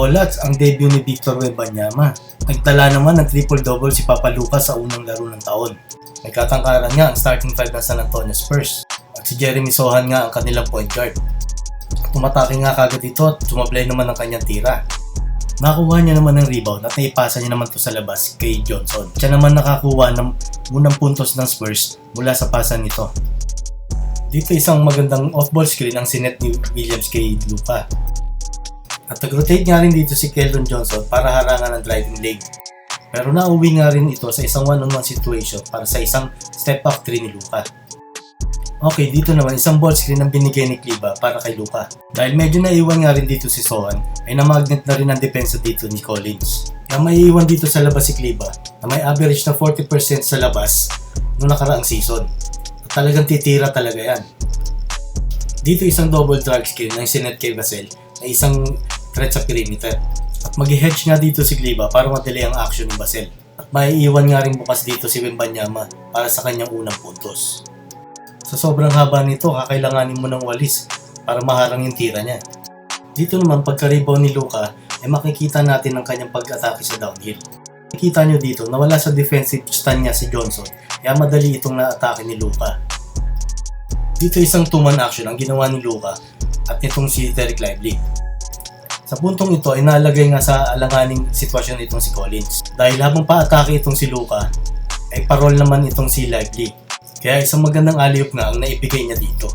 Olats ang debut ni Victor Wembanyama. Nagtala naman ng triple-double si Papa Lucas sa unang laro ng taon. May katangkaran nga ang starting five ng San Antonio Spurs. At si Jeremy Sohan nga ang kanilang point guard. Tumatake nga kagad ito at sumablay naman ang kanyang tira. Nakuha niya naman ng rebound at naipasa niya naman to sa labas kay Johnson. Siya naman nakakuha ng unang puntos ng Spurs mula sa pasa nito. Dito isang magandang off-ball screen ang sinet ni Williams kay Luka. At nag-rotate nga rin dito si Keldon Johnson para harangan ang driving leg. Pero nauwi nga rin ito sa isang one-on-one situation para sa isang step-up 3 ni Luka. Okay, dito naman isang ball screen ang binigay ni Kliba para kay Luka. Dahil medyo naiwan nga rin dito si Sohan, ay namagnet na rin ang depensa dito ni Collins. Kaya maiiwan dito sa labas si Kliba na may average na 40% sa labas noong nakaraang season. At talagang titira talaga yan. Dito isang double drag screen ng sinet kay Basel na isang threat sa perimeter. At mag-hedge nga dito si Kliba para madali ang action ni Basel. At maiiwan nga rin bukas dito si Wembanyama para sa kanyang unang puntos. Sa sobrang haba nito, kakailanganin mo ng walis para maharang yung tira niya. Dito naman, pagka-rebound ni Luka, ay makikita natin ang kanyang pag-atake sa downhill. Makikita nyo dito, nawala sa defensive stand niya si Johnson, kaya madali itong na-atake ni Luka. Dito isang two-man action ang ginawa ni Luka at nitong si Derek Lively. Sa puntong ito ay nalagay nga sa alanganing sitwasyon itong si Collins. Dahil habang pa-atake itong si Luka, ay parol naman itong si Lively. Kaya isang magandang alley-oop nga ang naibigay niya dito.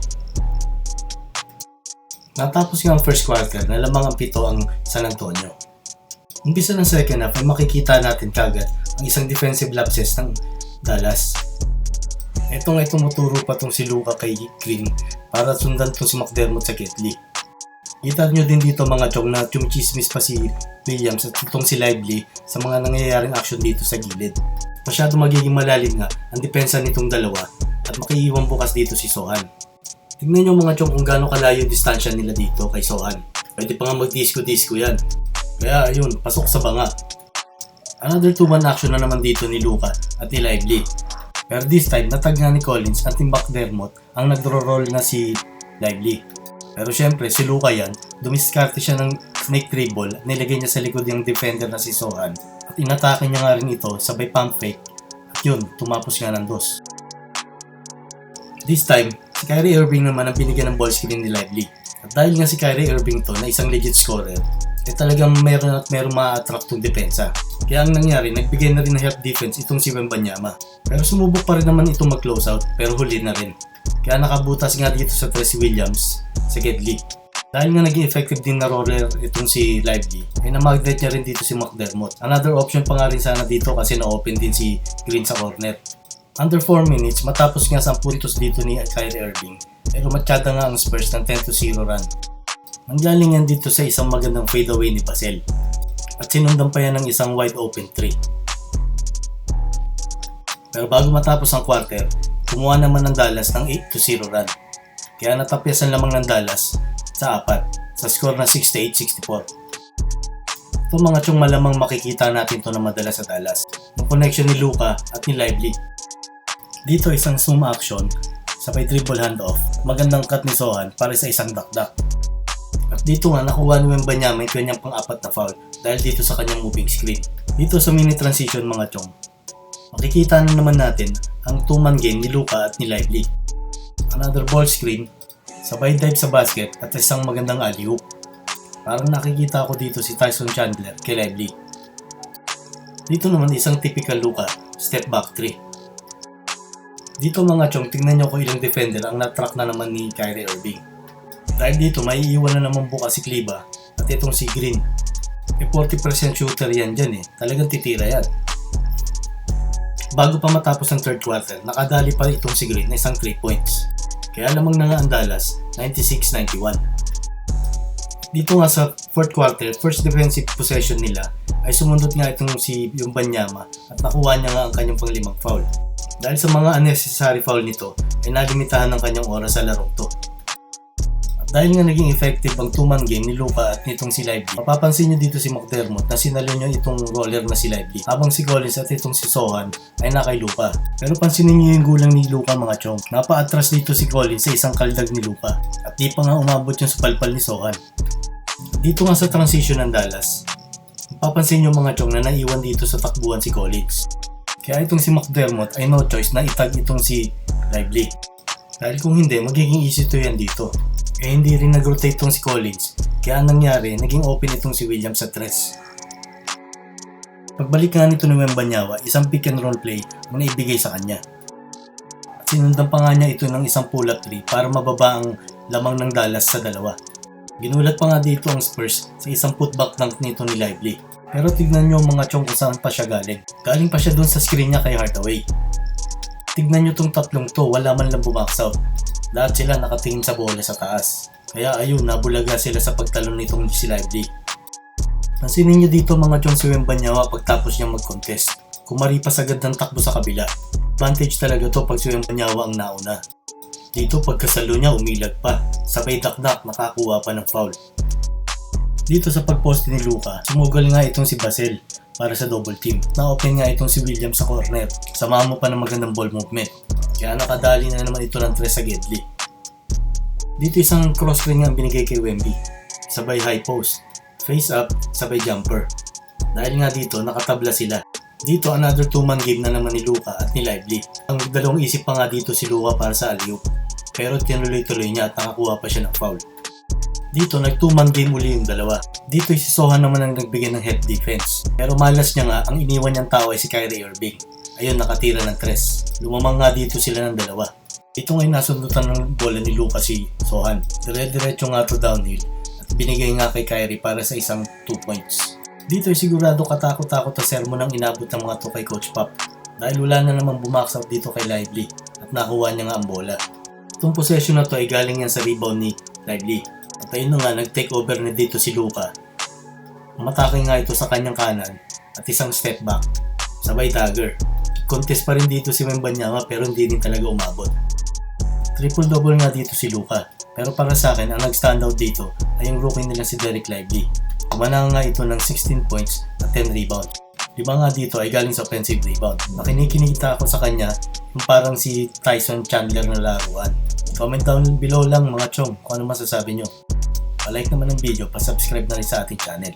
Natapos nga ang first quarter na lamang ang pito ang San Antonio. Umpisa ng second half ay makikita natin kagad ang isang defensive lapses ng Dallas. Ito nga tumuturo pa tong si Luka kay Green para sundan tong si McDermott sa Ketley. Kita nyo din dito mga chong na chismis pa si Williams at itong si Lively sa mga nangyayaring action dito sa gilid. Masyado magiging malalim nga ang depensa nitong dalawa at makiiwan bukas dito si Sohan. Tingnan nyo mga chong kung gaano kalayo yung distansya nila dito kay Sohan. Pwede pa nga mag-disco-disco yan. Kaya ayun, pasok sa banga. Another two-man action na naman dito ni Luka at ni Lively. Pero this time, natag nga ni Collins at ni McDermott ang nagro-roll na si Lively. Pero syempre, si Luka yan, dumiskarte siya ng snake dribble nilagay niya sa likod yung defender na si Sohan. At inatake niya nga rin ito sabay pump fake. At yun, tumapos nga ng dos. This time, si Kyrie Irving naman ang binigyan ng ball screen ni Lively. At dahil nga si Kyrie Irving to na isang legit scorer, eh talagang meron at meron ma-attract yung depensa. Kaya ang nangyari, nagbigay na rin ng help defense itong si Wembanyama. Pero sumubok pa rin naman itong mag-close out, pero huli na rin. Kaya nakabutas nga dito sa Tracy Williams sa Gedley. Dahil nga naging effective din na roller itong si Lively, ay na-magnet niya rin dito si McDermott. Another option pa nga rin sana dito kasi na-open din si Green sa corner. Under 4 minutes, matapos nga 10 puntos dito ni Kyrie Irving, ay lumatsyada nga ang Spurs ng 10 to 0 run. Nanggaling yan dito sa isang magandang fadeaway ni Basel. At sinundan pa yan ng isang wide open 3. Pero bago matapos ang quarter, kumuha naman ng Dallas ng 8 to 0 run. Kaya natapyasan lamang ng Dallas sa apat sa score na 68-64. Ito mga tiyong malamang makikita natin to na madalas sa Dallas. Yung connection ni Luka at ni Lively. Dito isang zoom action sabay dribble handoff. Magandang cut ni Sohan para sa isang dakdak. At dito nga nakuha ni Wembanyama yung kanyang pang-apat na foul dahil dito sa kanyang moving screen. Dito sa mini transition mga chong, makikita na naman natin ang two-man game ni Luka at ni Lively. Another ball screen, sabay dive sa basket at isang magandang alley-oop. Parang nakikita ko dito si Tyson Chandler kay Lively. Dito naman isang typical Luka, step back 3. Dito mga chong, tingnan nyo kung ilang defender ang natrack na naman ni Kyrie Irving. Dahil dito, may iiwan na naman bukas si Kliba at itong si Green. Eh 40% shooter yan dyan eh. Talagang titira yan. Bago pa matapos ang third quarter, nakadali pa itong si Green na isang 3 points. Kaya lamang na nga ang Dallas, 96-91. Dito nga sa fourth quarter, first defensive possession nila ay sumunod nga itong si yung Banyama at nakuha niya nga ang kanyang panglimang foul. Dahil sa mga unnecessary foul nito, ay nalimitahan ng kanyang oras sa larong to. Dahil nga naging effective ang two-man game ni Luka at nitong si Lively, mapapansin nyo dito si McDermott na sinalo nyo itong roller na si Lively, habang si Collins at itong si Sohan ay nakay Luka. Pero pansinin nyo yung gulang ni Luka mga chong, napa-atras dito si Collins sa isang kaldag ni Luka, at di pa nga umabot yung sa palpal ni Sohan. Dito nga sa transition ng Dallas, mapapansin nyo mga chong na naiwan dito sa takbuhan si Collins. Kaya itong si McDermott ay no choice na itag itong si Lively. Dahil kung hindi, magiging easy to yan dito. Eh hindi rin nag-rotate itong si Collins, kaya anong nangyari, naging open itong si Williams sa tres. Pagbalik nga nito ni Wembanyawa, isang pick and roll play ang naibigay sa kanya. Sinundan pa nga niya ito ng isang pull-up three para mababa ang lamang ng Dallas sa dalawa. Ginulat pa nga dito ang Spurs sa isang putback dunk nito ni Lively. Pero tignan nyo mga chong kung saan pa siya galing. Galing pa siya dun sa screen niya kay Hardaway. Tignan nyo tong tatlong to, wala man lang bumax out. Lahat sila nakatingin sa bola sa taas. Kaya ayun, nabulaga sila sa pagtalon nitong si Lively. Pansinin nyo dito mga chong si Wembanyawa pagtapos niyang mag-contest. Kumaripas agad ng takbo sa kabila. Advantage talaga to pag si Wembanyawa ang nauna. Dito pagkasalo niya umilag pa. Sabay dakdak nakakuha pa ng foul. Dito sa pagposte ni Luka, sumugal nga itong si Basel para sa double team. Na-open nga itong si Williams sa corner. Samahan mo pa ng magandang ball movement. Kaya nakadali na naman ito ng tres sa Gedli. Dito isang cross nga ang binigay kay Wemby. Sabay high post. Face up, sabay jumper. Dahil nga dito, nakatabla sila. Dito, another two-man game na naman ni Luka at ni Lively. Ang dalawang isip pa nga dito si Luka para sa alley Pero tinuloy-tuloy niya at nakakuha pa siya ng foul. Dito, nag two-man game uli yung dalawa. Dito, si Sohan naman ang nagbigay ng head defense. Pero malas niya nga, ang iniwan niyang tao ay si Kyrie Irving. Ayun, nakatira ng tres. Lumamang nga dito sila ng dalawa. Ito ngayon nasundutan ng bola ni Luka si Sohan. Dire-diretso nga to downhill at binigay nga kay Kyrie para sa isang 2 points. Dito ay sigurado katakot-takot ang sermon ang inabot ng mga to kay Coach Pop dahil wala na namang bumax out dito kay Lively at nakuha niya nga ang bola. Itong possession na to ay galing yan sa rebound ni Lively. At ayun na nga, nag-take over na dito si Luka. Matake nga ito sa kanyang kanan at isang step back. Sabay dagger. Contest pa rin dito si Wembanyama pero hindi rin talaga umabot. Triple-double nga dito si Luka. Pero para sa akin, ang nag-standout dito ay yung rookie nila si Derek Lively. Kumana nga ito ng 16 points at 10 rebound. Lima nga dito ay galing sa offensive rebound. Nakinikinita ako sa kanya yung parang si Tyson Chandler na laruan. Comment down below lang mga chong kung ano masasabi nyo. Pa-like naman ng video, pa-subscribe na rin sa ating channel.